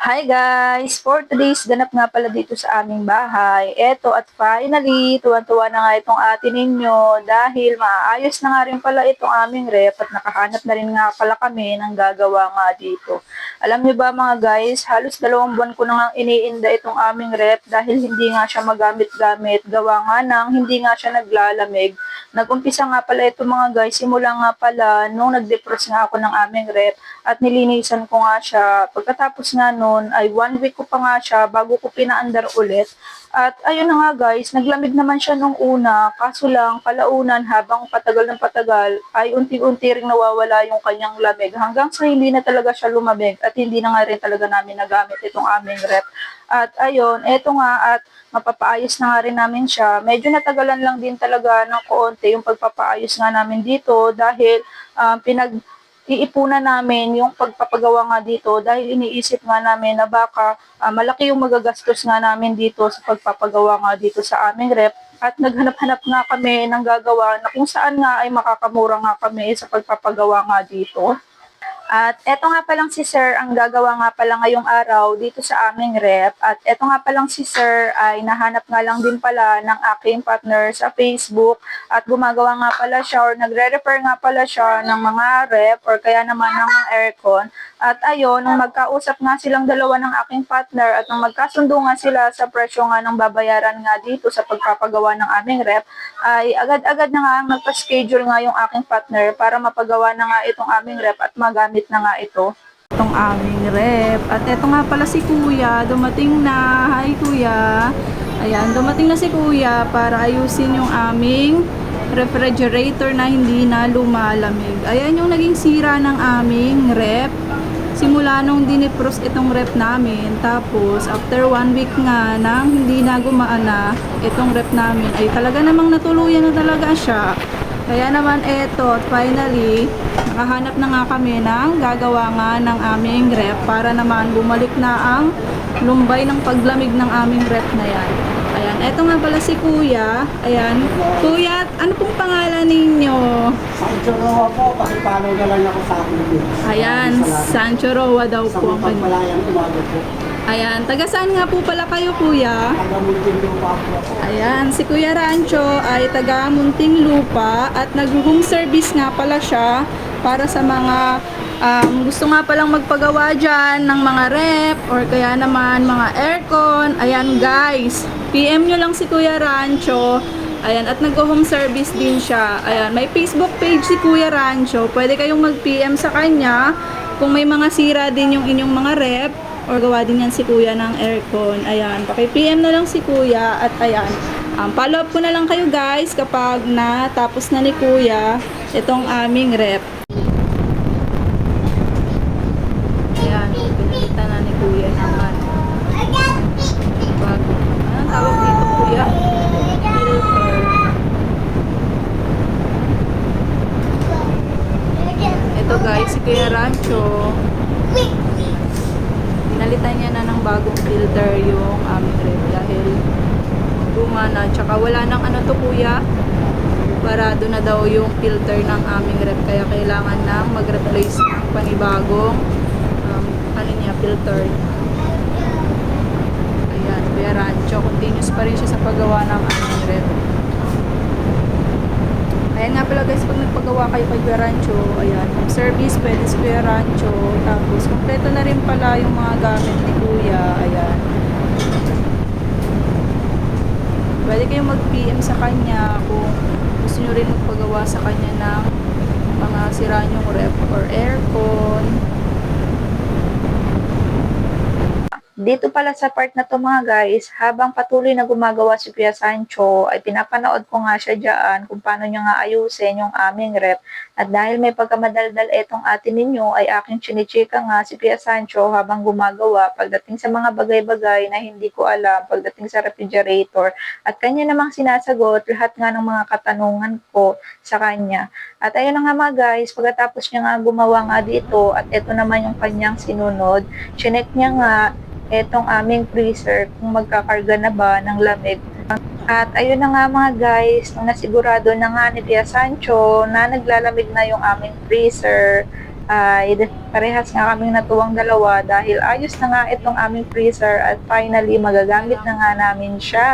Hi guys! For today's ganap nga pala dito sa aming bahay. Eto at finally, tuwan-tuwa na nga itong atin ninyo dahil maayos na nga rin pala itong aming rep at nakahanap na rin nga pala kami ng gagawa nga dito. Alam niyo ba mga guys, halos dalawang buwan ko na nga iniinda itong aming rep dahil hindi nga siya magamit-gamit. Gawa nga nang hindi nga siya naglalamig. Nag-umpisa nga pala ito mga guys, simula nga pala nung nag-defrost nga ako ng aming rep at nilinisan ko nga siya. Pagkatapos nga nun ay one week ko pa nga siya bago ko pinaandar ulit. At ayun na nga guys, naglamig naman siya nung una, kaso lang palaunan habang patagal ng patagal ay unti-unti ring nawawala yung kanyang lamig hanggang sa hindi na talaga siya lumamig at hindi na nga rin talaga namin nagamit itong aming rep. At ayun, eto nga at mapapaayos na nga rin namin siya. Medyo natagalan lang din talaga ng konti yung pagpapaayos nga namin dito dahil ah, pinag iipunan namin yung pagpapagawa nga dito dahil iniisip nga namin na baka ah, malaki yung magagastos nga namin dito sa pagpapagawa nga dito sa aming rep at naghanap-hanap nga kami ng gagawa na kung saan nga ay makakamura nga kami sa pagpapagawa nga dito. At eto nga palang si Sir ang gagawa nga pala ngayong araw dito sa aming rep. At eto nga palang si Sir ay nahanap nga lang din pala ng aking partner sa Facebook at gumagawa nga pala siya or nagre-refer nga pala siya ng mga rep or kaya naman ng mga aircon. At ayun, nung magkausap nga silang dalawa ng aking partner at nung magkasundo nga sila sa presyo nga ng babayaran nga dito sa pagpapagawa ng aming rep, ay agad-agad na nga nagpa-schedule nga yung aking partner para mapagawa na nga itong aming rep at magamit na nga ito. Itong aming rep. At eto nga pala si kuya, dumating na. Hi kuya. Ayan, dumating na si kuya para ayusin yung aming refrigerator na hindi na lumalamig. Ayan yung naging sira ng aming rep. Simula nung dinipros itong rep namin, tapos after one week nga nang hindi na gumaana itong rep namin, ay talaga namang natuluyan na talaga siya. Kaya naman eto, finally, nakahanap na nga kami ng gagawa nga ng aming rep para naman bumalik na ang lumbay ng paglamig ng aming rep na yan. Eto nga pala si Kuya. Ayan, Kuya, ano pong pangalan ninyo? Sancho Roa po, pakipalo na lang ako sa akin. Ayan, Sancho Roa daw Sa po kanya. pagpalayang umaga po. Ayan, taga saan nga po pala kayo, Kuya? Hanggang muntin lupa po. Ayan, si Kuya Rancho ay taga Munting Lupa at nag-home service nga pala siya para sa mga um, gusto nga palang magpagawa dyan ng mga rep or kaya naman mga aircon. Ayan guys, PM nyo lang si Kuya Rancho. Ayan, at nag-home service din siya. Ayan, may Facebook page si Kuya Rancho. Pwede kayong mag-PM sa kanya kung may mga sira din yung inyong mga rep or gawa din yan si kuya ng aircon. Ayan, paki-PM na lang si kuya at ayan. Um, follow up ko na lang kayo guys kapag natapos na ni kuya itong aming rep. Ayan, pinalitan na ni kuya naman. Bago. Anong tawag dito kuya? Filter. Ito guys, si Kuya Rancho. Pinalitan niya na ng bagong filter yung aming rep dahil luma na. Tsaka wala nang ano to kuya. Parado na daw yung filter ng aming rep. Kaya kailangan nang mag-replace ng panibagong um, ano niya, filter. Ayan, Kuya Rancho. Continuous pa rin siya sa paggawa ng aming rep. Ayan nga pala guys, pag nagpagawa kayo kay Kuya Rancho, ayan, service, pwede sa Kuya Rancho, tapos kompleto na rin pala yung mga gamit ni Kuya, ayan. Pwede kayong mag-PM sa kanya kung gusto nyo rin magpagawa sa kanya ng mga sira nyong rep or aircon. Dito pala sa part na to mga guys, habang patuloy na gumagawa si Kuya Sancho, ay pinapanood ko nga siya dyan kung paano niya nga ayusin yung aming rep. At dahil may pagkamadaldal etong atin ninyo, ay aking chinichika nga si Kuya Sancho habang gumagawa pagdating sa mga bagay-bagay na hindi ko alam, pagdating sa refrigerator. At kanya namang sinasagot lahat nga ng mga katanungan ko sa kanya. At ayun na nga mga guys, pagkatapos niya nga gumawa nga dito, at ito naman yung kanyang sinunod, chinek niya nga etong aming freezer kung magkakarga na ba ng lamig. At ayun na nga mga guys, nung nasigurado na nga ni Tia Sancho na naglalamig na yung aming freezer, ay parehas nga kaming natuwang dalawa dahil ayos na nga itong aming freezer at finally magagamit na nga namin siya.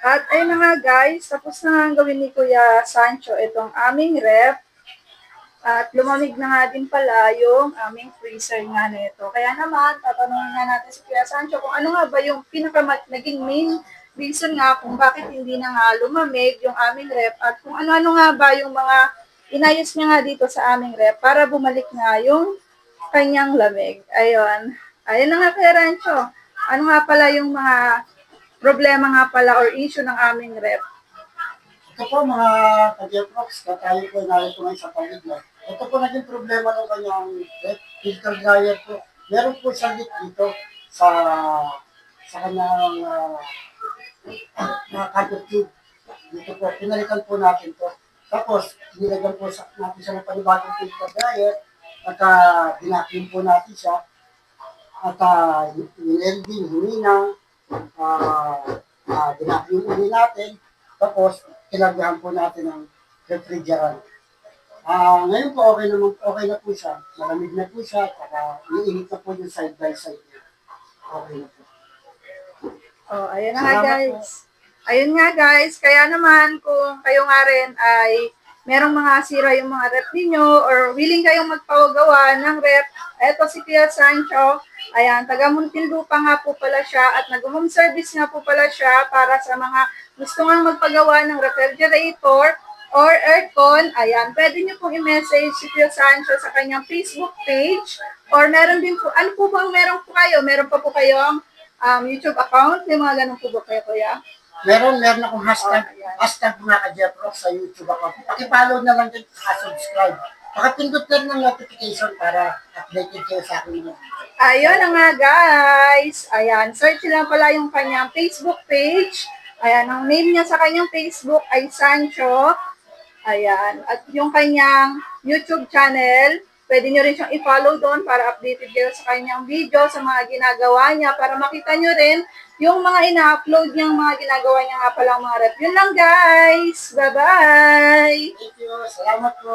At ayun na nga guys, tapos na nga gawin ni Kuya Sancho itong aming rep. At lumamig na nga din pala yung aming freezer nga nito. Kaya naman, tatanungin nga natin si Kuya Sancho kung ano nga ba yung pinaka naging main reason nga kung bakit hindi na nga lumamig yung aming rep at kung ano-ano nga ba yung mga inayos niya nga dito sa aming rep para bumalik nga yung kanyang lamig. Ayun. Ayun na nga Kuya Rancho. Ano nga pala yung mga problema nga pala or issue ng aming rep? Ito po mga ka-Jeprox, tayo po narito ngayon sa paligid. Ito po naging problema ng kanyang filter dryer po. Meron po siyang leak dito sa sa kanyang uh, mga carpet tube. Dito po, pinalitan po natin to. Tapos, nilagyan po sa, natin siya ng panibagong filter dryer at uh, dinakin po natin siya at uh, yung LD, humina, uh, uh, dinakin yung uli natin tapos, kinagahan po natin ng refrigerant. Ah, ngayon po okay naman okay na po siya. Malamig na po siya, saka iinit na po yung side by side niya. Okay na po. Oh, ayun na nga Salamat guys. Ayun nga guys, kaya naman kung kayo nga rin ay merong mga sira yung mga rep ninyo or willing kayong magpagawa ng rep, eto si Kuya Sancho, ayan, taga Muntinlupa nga po pala siya at nag-home service nga po pala siya para sa mga gusto nga magpagawa ng refrigerator or aircon, ayan, pwede nyo pong i-message si Kuya Sancho sa kanyang Facebook page or meron din po, ano po bang meron po kayo? Meron pa po kayong um, YouTube account? May mga ganun po ba kayo, Kuya? Meron, meron akong hashtag, Oh, ayan. hashtag mga ka-Jeprox sa YouTube account. Pakipollow na lang din subscribe. Pakapindot lang ng notification para updated kayo sa akin mga. Ayun na nga, guys. Ayan, search lang pala yung kanyang Facebook page. Ayan, ang name niya sa kanyang Facebook ay Sancho. Ayan, at yung kanyang YouTube channel, pwede nyo rin siyang i-follow doon para updated kayo sa kanyang video, sa mga ginagawa niya, para makita nyo rin yung mga ina-upload niyang mga ginagawa niya nga palang mga rep. Yun lang, guys. Bye-bye! Thank you. Salamat po.